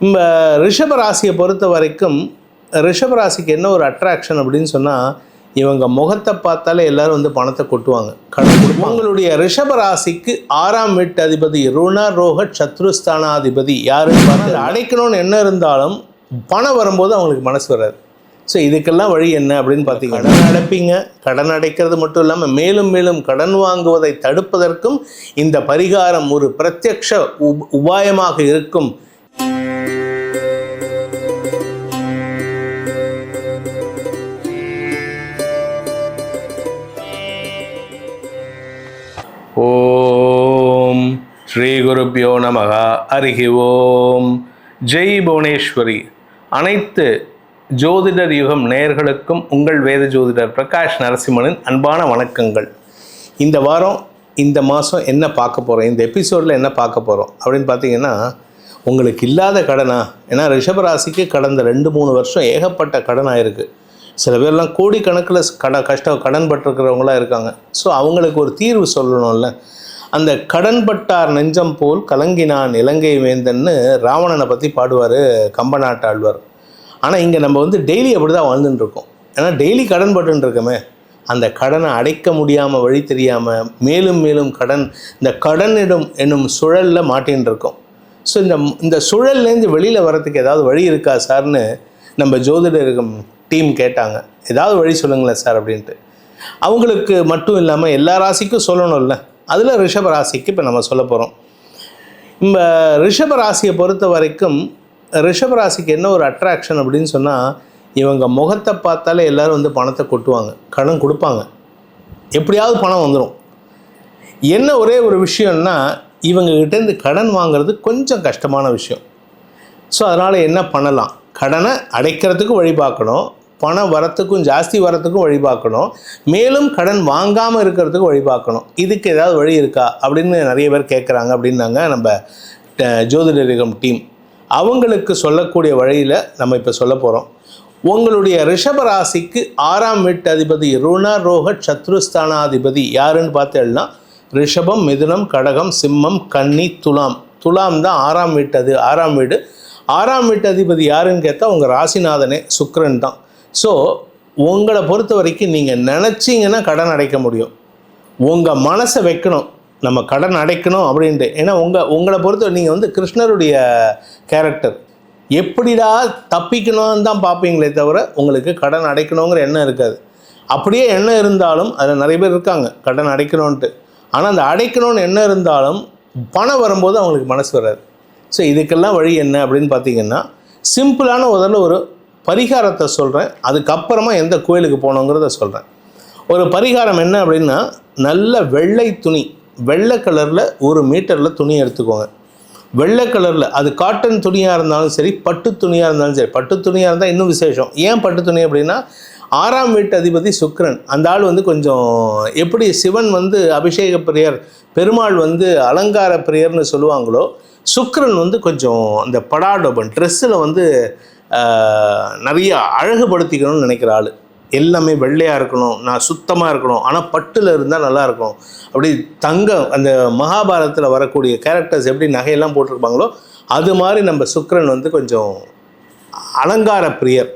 இந்த ரிஷப ராசியை பொறுத்த வரைக்கும் ரிஷப ராசிக்கு என்ன ஒரு அட்ராக்ஷன் அப்படின்னு சொன்னால் இவங்க முகத்தை பார்த்தாலே எல்லாரும் வந்து பணத்தை கொட்டுவாங்க. கடன். உங்களுடைய ரிஷப ராசிக்கு ஆறாம் வீட்டு அதிபதி ருண ரோக சத்ருஸ்தானாதிபதி யாருன்னு பார்த்து அடைக்கணும்னு என்ன இருந்தாலும் பணம் வரும்போது அவங்களுக்கு மனசு வராது. ஸோ இதுக்கெல்லாம் வழி என்ன அப்படின்னு பார்த்தீங்கன்னா கடன் அடைப்பீங்க. கடன் அடைக்கிறது மட்டும் இல்லாமல் மேலும் மேலும் கடன் வாங்குவதை தடுப்பதற்கும் இந்த பரிகாரம் ஒரு பிரத்யக்ஷ உப்- உபாயமாக இருக்கும். ஸ்ரீ நமகா நமக அருகி ஓம் ஜெய் புவனேஸ்வரி. அனைத்து ஜோதிடர் யுகம் நேயர்களுக்கும் உங்கள் வேத ஜோதிடர் பிரகாஷ் நரசிம்மனின் அன்பான வணக்கங்கள். இந்த வாரம் இந்த மாதம் என்ன பார்க்க போகிறோம் இந்த எபிசோடில் என்ன பார்க்க போகிறோம் அப்படின்னு பார்த்தீங்கன்னா உங்களுக்கு இல்லாத கடனா? ஏன்னா ரிஷபராசிக்கு கடந்த ரெண்டு மூணு வருஷம் ஏகப்பட்ட கடனாக இருக்குது சில பேர்லாம் கோடிக்கணக்கில் கட கஷ்டம் கடன் பட்டிருக்கிறவங்களாம் இருக்காங்க. ஸோ அவங்களுக்கு ஒரு தீர்வு சொல்லணும்ல. அந்த கடன்பட்டார் நெஞ்சம் போல் கலங்கினான் இலங்கை வேந்தன்னு ராவணனை பற்றி பாடுவார் கம்பநாட்டாழ்வார் ஆனால் இங்கே நம்ம வந்து டெய்லி அப்படி தான் வாழ்ந்துட்டுருக்கோம். ஏன்னா டெய்லி கடன் பட்டுன்னு இருக்கோமே அந்த கடனை அடைக்க முடியாமல் வழி தெரியாமல் மேலும் மேலும் கடன் இந்த கடனிடும் என்னும் சுழலில் மாட்டின்னு இருக்கோம் ஸோ இந்த இந்த சுழல்லேருந்து வெளியில் வரதுக்கு ஏதாவது வழி இருக்கா சார்னு நம்ம ஜோதிடர்கள் டீம் கேட்டாங்க. ஏதாவது வழி சொல்லுங்களேன் சார் அப்படின்ட்டு. அவங்களுக்கு மட்டும் இல்லாமல் எல்லா ராசிக்கும் சொல்லணும்ல. அதில் ரிஷப ராசிக்கு இப்போ நம்ம சொல்ல போகிறோம் இந்த ரிஷப ராசியை பொறுத்த வரைக்கும் ரிஷப ராசிக்கு என்ன ஒரு அட்ராக்ஷன் அப்படின்னு சொன்னால் இவங்க முகத்தை பார்த்தாலே எல்லாரும் வந்து பணத்தை கொட்டுவாங்க கடன் கொடுப்பாங்க. எப்படியாவது பணம் வந்துடும் என்ன ஒரே ஒரு விஷயம்னா இவங்ககிட்டேருந்து கடன் வாங்குறது கொஞ்சம் கஷ்டமான விஷயம். ஸோ அதனால் என்ன பண்ணலாம்? கடனை அடைக்கிறதுக்கு வழி பார்க்கணும். பணம் வரத்துக்கும் ஜாஸ்தி வரத்துக்கும் வழி பார்க்கணும் மேலும் கடன் வாங்காமல் இருக்கிறதுக்கும் வழி பார்க்கணும் இதுக்கு ஏதாவது வழி இருக்கா? அப்படின்னு நிறைய பேர் கேட்குறாங்க அப்படின்னாங்க நம்ம ஜோதிடரிகம் டீம். அவங்களுக்கு சொல்லக்கூடிய வழியில் நம்ம இப்போ சொல்ல போகிறோம் உங்களுடைய ரிஷப ராசிக்கு ஆறாம் வீட்டு அதிபதி ருண ரோக சத்ருஸ்தானாதிபதி யாருன்னு பார்த்தேன்னா ரிஷபம் மிதுனம் கடகம் சிம்மம் கன்னி துலாம். துலாம் தான் ஆறாம் வீட்டு அது ஆறாம் வீடு. ஆறாம் வீட்டு அதிபதி யாருன்னு கேட்டால் உங்கள் ராசிநாதனே சுக்கரன் தான். ஸோ உங்களை பொறுத்த வரைக்கும் நீங்கள் நினச்சிங்கன்னா கடன் அடைக்க முடியும். உங்கள் மனசை வைக்கணும். நம்ம கடன் அடைக்கணும் அப்படின்ட்டு. ஏன்னா உங்கள் உங்களை பொறுத்த நீங்கள் வந்து கிருஷ்ணருடைய கேரக்டர் எப்படிடா தப்பிக்கணும்னு தான் பார்ப்பீங்களே தவிர உங்களுக்கு கடன் அடைக்கணுங்கிற எண்ணம் இருக்காது. அப்படியே எண்ணம் இருந்தாலும் அதில் நிறைய பேர் இருக்காங்க. கடன் அடைக்கணும்ன்ட்டு. ஆனால் அந்த அடைக்கணும்னு எண்ணம் இருந்தாலும் பணம் வரும்போது அவங்களுக்கு மனசு வராது. ஸோ இதுக்கெல்லாம் வழி என்ன அப்படின்னு பார்த்தீங்கன்னா சிம்பிளான முதல்ல ஒரு பரிகாரத்தை சொல்கிறேன் அதுக்கப்புறமா எந்த கோயிலுக்கு போகணுங்கிறத சொல்கிறேன் ஒரு பரிகாரம் என்ன அப்படின்னா நல்ல வெள்ளை துணி வெள்ளை கலரில் ஒரு மீட்டரில் துணி எடுத்துக்கோங்க. வெள்ளை கலரில் அது காட்டன் துணியாக இருந்தாலும் சரி பட்டு துணியாக இருந்தாலும் சரி பட்டு துணியாக இருந்தால் இன்னும் விசேஷம். ஏன் பட்டு துணி அப்படின்னா ஆறாம் வீட்டு அதிபதி சுக்ரன் அந்த ஆள் வந்து கொஞ்சம் எப்படி சிவன் வந்து அபிஷேக பிரியர் பெருமாள் வந்து அலங்கார பிரியர்னு சொல்லுவாங்களோ சுக்ரன் வந்து கொஞ்சம் அந்த படாடோபன் ட்ரெஸ்ஸில் வந்து நிறைய அழகுபடுத்திக்கணும்னு நினைக்கிற ஆள். எல்லாமே வெள்ளையாக இருக்கணும் நான் சுத்தமாக இருக்கணும் ஆனால் பட்டில் இருந்தால் நல்லா இருக்கும். அப்படி தங்கம் அந்த மகாபாரதத்தில் வரக்கூடிய கேரக்டர்ஸ் எப்படி நகையெல்லாம் போட்டிருப்பாங்களோ அது மாதிரி நம்ம சுக்கரன் வந்து கொஞ்சம் அலங்கார பிரியர்.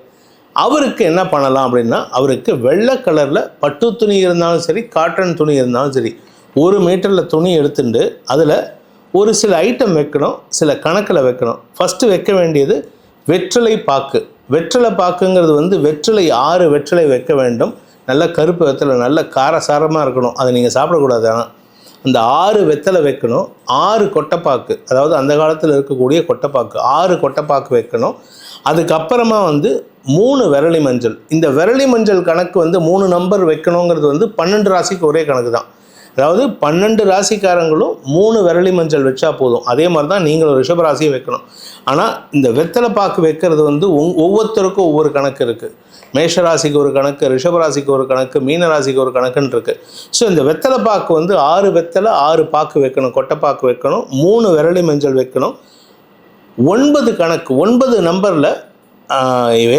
அவருக்கு என்ன பண்ணலாம் அப்படின்னா அவருக்கு வெள்ளை கலரில் பட்டு துணி இருந்தாலும் சரி காட்டன் துணி இருந்தாலும் சரி ஒரு மீட்டரில் துணி எடுத்துட்டு அதில் ஒரு சில ஐட்டம் வைக்கணும் சில கணக்கில் வைக்கணும். ஃபஸ்ட்டு வைக்க வேண்டியது வெற்றிலை பாக்கு. வெற்றிலை பாக்குங்கிறது வந்து வெற்றிலை ஆறு வெற்றிலை வைக்க வேண்டும். நல்ல கருப்பு வெத்தலை நல்ல காரசாரமாக இருக்கணும். அதை நீங்கள் சாப்பிடக்கூடாது. ஆனால் அந்த ஆறு வெத்தலை வைக்கணும். ஆறு கொட்டைப்பாக்கு. அதாவது அந்த காலத்தில் இருக்கக்கூடிய கொட்டைப்பாக்கு. ஆறு கொட்டைப்பாக்கு வைக்கணும். அதுக்கப்புறமா வந்து மூணு விரலி மஞ்சள். இந்த விரலி மஞ்சள் கணக்கு வந்து மூணு நம்பர் வைக்கணுங்கிறது வந்து பன்னெண்டு ராசிக்கு ஒரே கணக்கு தான் அதாவது பன்னெண்டு ராசிக்காரங்களும் மூணு விரலி மஞ்சள் வச்சா போதும். அதே மாதிரி தான் நீங்களும் ரிஷபராசியை வைக்கணும். ஆனால் இந்த வெத்தலை பாக்கு வைக்கிறது வந்து ஒவ்வொருத்தருக்கும் ஒவ்வொரு கணக்கு இருக்குது மேஷராசிக்கு ஒரு கணக்கு ரிஷபராசிக்கு ஒரு கணக்கு மீனராசிக்கு ஒரு கணக்குன்னு இருக்குது ஸோ இந்த வெத்தலை பாக்கு வந்து ஆறு வெத்தலை ஆறு பாக்கு வைக்கணும் கொட்டைப்பாக்கு வைக்கணும் மூணு விரலி மஞ்சள் வைக்கணும். ஒன்பது கணக்கு ஒன்பது நம்பரில்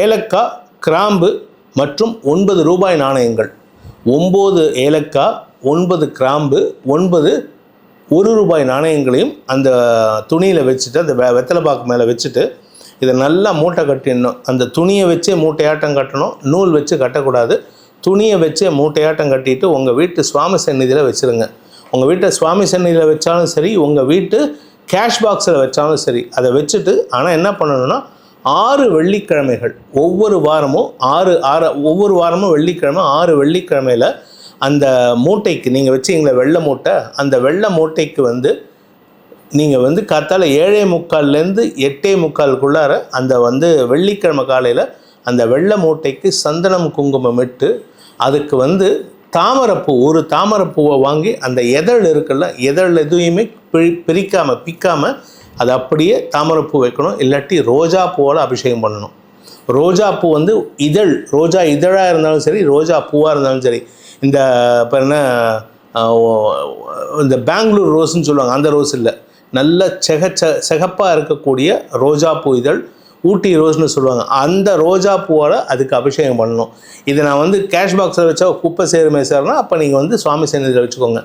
ஏலக்காய் கிராம்பு மற்றும் ஒன்பது ரூபாய் நாணயங்கள். ஒம்பது ஏலக்காய் ஒன்பது கிராம்பு ஒன்பது ஒரு ரூபாய் நாணயங்களையும் அந்த துணியில் வச்சுட்டு அந்த வெ- வெத்தலை பாக்கு மேலே வச்சுட்டு இதை நல்லா மூட்டை கட்டிடணும். அந்த துணியை வச்சே மூட்டையாட்டம் கட்டணும். நூல் வச்சு கட்டக்கூடாது. துணியை வச்சே மூட்டையாட்டம் கட்டிட்டு உங்கள் வீட்டு சுவாமி சந்நிதியில் வச்சுருங்க. உங்கள் வீட்டை சுவாமி சந்நிதியில் வச்சாலும் சரி உங்கள் வீட்டு கேஷ் பாக்ஸில் வச்சாலும் சரி அதை வச்சுட்டு ஆனால் என்ன பண்ணணும்னா ஆறு வெள்ளிக்கிழமைகள் ஒவ்வொரு வாரமும் ஆறு ஆறு ஒவ்வொரு வாரமும் வெள்ளிக்கிழமை ஆறு வெள்ளிக்கிழமையில் அந்த மூட்டைக்கு நீங்கள் வச்சீங்களே வெள்ளை மூட்டை அந்த வெள்ளை மூட்டைக்கு வந்து நீங்கள் வந்து காத்தால் ஏழே முக்கால்லேருந்து எட்டே முக்கால்குள்ளார அந்த வந்து வெள்ளிக்கிழமை காலையில் அந்த வெள்ளை மூட்டைக்கு சந்தனம் குங்குமம் இட்டு அதுக்கு வந்து தாமரைப்பூ ஒரு தாமரைப்பூவை வாங்கி அந்த எதழ் இருக்குல்ல எதழ் எதுவுமே பிரி பிரிக்காமல் பிக்காமல் அது அப்படியே தாமரைப்பூ வைக்கணும். இல்லாட்டி ரோஜா பூவால் அபிஷேகம் பண்ணணும். ரோஜா பூ வந்து இதழ் ரோஜா இதழாக இருந்தாலும் சரி ரோஜா பூவாக இருந்தாலும் சரி. இந்த இப்போ என்ன இந்த பெங்களூர் ரோஸ்ன்னு சொல்லுவாங்க அந்த ரோஸ் இல்லை. நல்ல செக செகப்பாக இருக்கக்கூடிய ரோஜா பூ இதழ் ஊட்டி ரோஸ்னு சொல்லுவாங்க. அந்த ரோஜா பூவால் அதுக்கு அபிஷேகம் பண்ணணும். இதை நான் வந்து கேஷ் பாக்ஸில் வச்சா குப்பை சேருமே சார்னா அப்போ நீங்கள் வந்து சுவாமி சந்நிதியில் வச்சுக்கோங்க.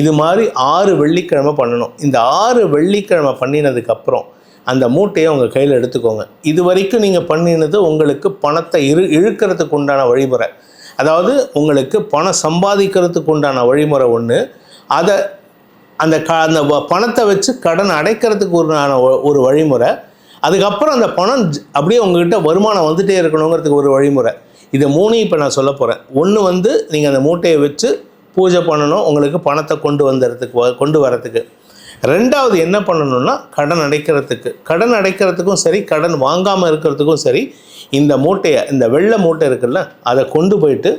இது மாதிரி ஆறு வெள்ளிக்கிழமை பண்ணணும். இந்த ஆறு வெள்ளிக்கிழமை பண்ணினதுக்கப்புறம் அந்த மூட்டையை உங்கள் கையில் எடுத்துக்கோங்க. இது வரைக்கும் நீங்கள் பண்ணினது உங்களுக்கு பணத்தை இரு இழுக்கிறதுக்கு உண்டான வழிமுறை. அதாவது உங்களுக்கு பணம் சம்பாதிக்கிறதுக்கு உண்டான வழிமுறை ஒன்று அதை அந்த க அந்த வ- பணத்தை வச்சு கடன் அடைக்கிறதுக்கு ஒரு ஒரு வழிமுறை. அதுக்கப்புறம் அந்த பணம் அப்படியே உங்ககிட்ட வருமானம் வந்துகிட்டே இருக்கணுங்கிறதுக்கு ஒரு வழிமுறை. இது மூணையும் இப்போ நான் சொல்ல போகிறேன் ஒன்று வந்து நீங்கள் அந்த மூட்டையை வச்சு பூஜை பண்ணணும் உங்களுக்கு பணத்தை கொண்டு வந்துடுறதுக்கு வ- கொண்டு வரத்துக்கு ரெண்டாவது என்ன பண்ணணும்னா கடன் அடைக்கிறதுக்கு. கடன் அடைக்கிறதுக்கும் சரி கடன் வாங்காமல் இருக்கிறதுக்கும் சரி இந்த மூட்டையை இந்த வெள்ளை மூட்டை இருக்குல்ல அதை கொண்டு போயிட்டு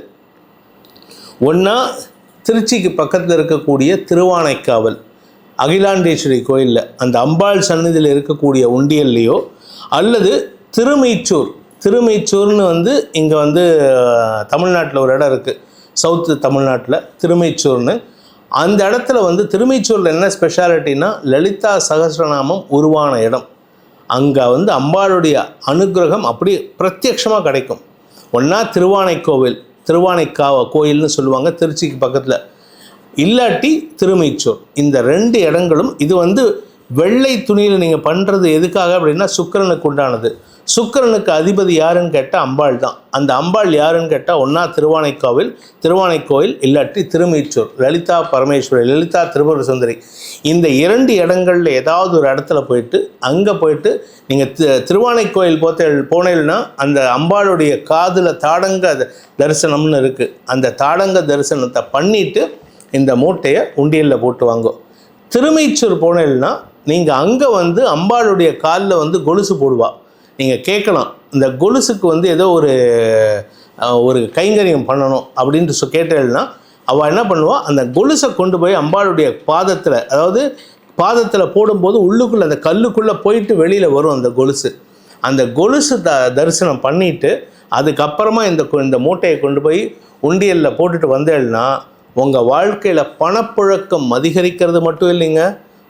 ஒன்றா திருச்சிக்கு பக்கத்தில் இருக்கக்கூடிய திருவானைக்காவல் அகிலாண்டேஸ்வரி கோயிலில் அந்த அம்பாள் சன்னதியில் இருக்கக்கூடிய உண்டியல்லையோ அல்லது திருமைச்சூர் திருமைச்சூர்னு வந்து இங்கே வந்து தமிழ்நாட்டில் ஒரு இடம் இருக்குது சவுத்து தமிழ்நாட்டில் திருமைச்சூர்னு அந்த இடத்துல வந்து திருமைச்சூரில் என்ன ஸ்பெஷாலிட்டினா லலிதா சகசிரநாமம் உருவான இடம். அங்கே வந்து அம்பாளுடைய அனுக்கிரகம் அப்படி பிரத்யக்ஷமாக கிடைக்கும். ஒன்றா திருவானைக்கோவில் திருவானைக்கா கோயில்னு சொல்லுவாங்க திருச்சிக்கு பக்கத்தில். இல்லாட்டி திருமைச்சூர். இந்த ரெண்டு இடங்களும் இது வந்து வெள்ளை துணியில் நீங்கள் பண்ணுறது எதுக்காக அப்படின்னா சுக்கிரனுக்கு உண்டானது. சுக்கிரனுக்கு அதிபதி யாருன்னு கேட்டால் அம்பாள் தான். அந்த அம்பாள் யாருன்னு கேட்டால் ஒன்றா திருவானைக்கோவில் திருவானைக்கோவில் இல்லாட்டி திருமீச்சூர் லலிதா பரமேஸ்வரி லலிதா திருபுர சுந்தரி இந்த இரண்டு இடங்களில் ஏதாவது ஒரு இடத்துல போயிட்டு அங்கே போயிட்டு நீங்கள் தி திருவானைக்கோயில் போத்த போனீங்கன்னா அந்த அம்பாளுடைய காதில் தாடங்க தரிசனம்னு இருக்குது அந்த தாடங்க தரிசனத்தை பண்ணிவிட்டு இந்த மூட்டையை உண்டியலில் போட்டு வாங்கோ. திருமைச்சூர் போனீங்கன்னா நீங்கள் அங்கே வந்து அம்பாளுடைய காலில் வந்து கொலுசு போடுவா. நீங்கள் கேட்கலாம். இந்த கொலுசுக்கு வந்து ஏதோ ஒரு ஒரு கைங்கரியம் பண்ணணும் அப்படின்ட்டு சொ கேட்டேன்னா அவள் என்ன பண்ணுவாள் அந்த கொலுசை கொண்டு போய் அம்பாளுடைய பாதத்தில் அதாவது பாதத்தில் போடும்போது உள்ளுக்குள்ளே அந்த கல்லுக்குள்ளே போயிட்டு வெளியில் வரும் அந்த கொலுசு. அந்த கொலுசு த தரிசனம் பண்ணிவிட்டு அதுக்கப்புறமா இந்த கொ- இந்த மூட்டையை கொண்டு போய் உண்டியலில் போட்டுட்டு வந்தேன்னா உங்கள் வாழ்க்கையில் பணப்புழக்கம் அதிகரிக்கிறது மட்டும் இல்லைங்க.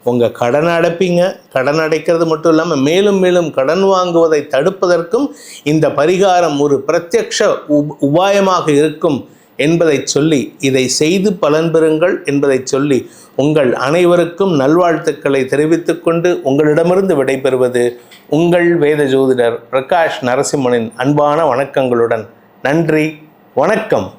உங்கள் கடன் அடைப்பீங்க. கடன் அடைக்கிறது மட்டும் இல்லாமல் மேலும் மேலும் கடன் வாங்குவதை தடுப்பதற்கும் இந்த பரிகாரம் ஒரு பிரத்யக்ஷ உபாயமாக இருக்கும் என்பதை சொல்லி இதை செய்து பலன் பெறுங்கள் என்பதை சொல்லி உங்கள் அனைவருக்கும் நல்வாழ்த்துக்களை தெரிவித்துக்கொண்டு உங்களிடமிருந்து விடைபெறுவது உங்கள் வேத ஜோதிடர் பிரகாஷ் நரசிம்மனின் அன்பான வணக்கங்களுடன். நன்றி. வணக்கம்.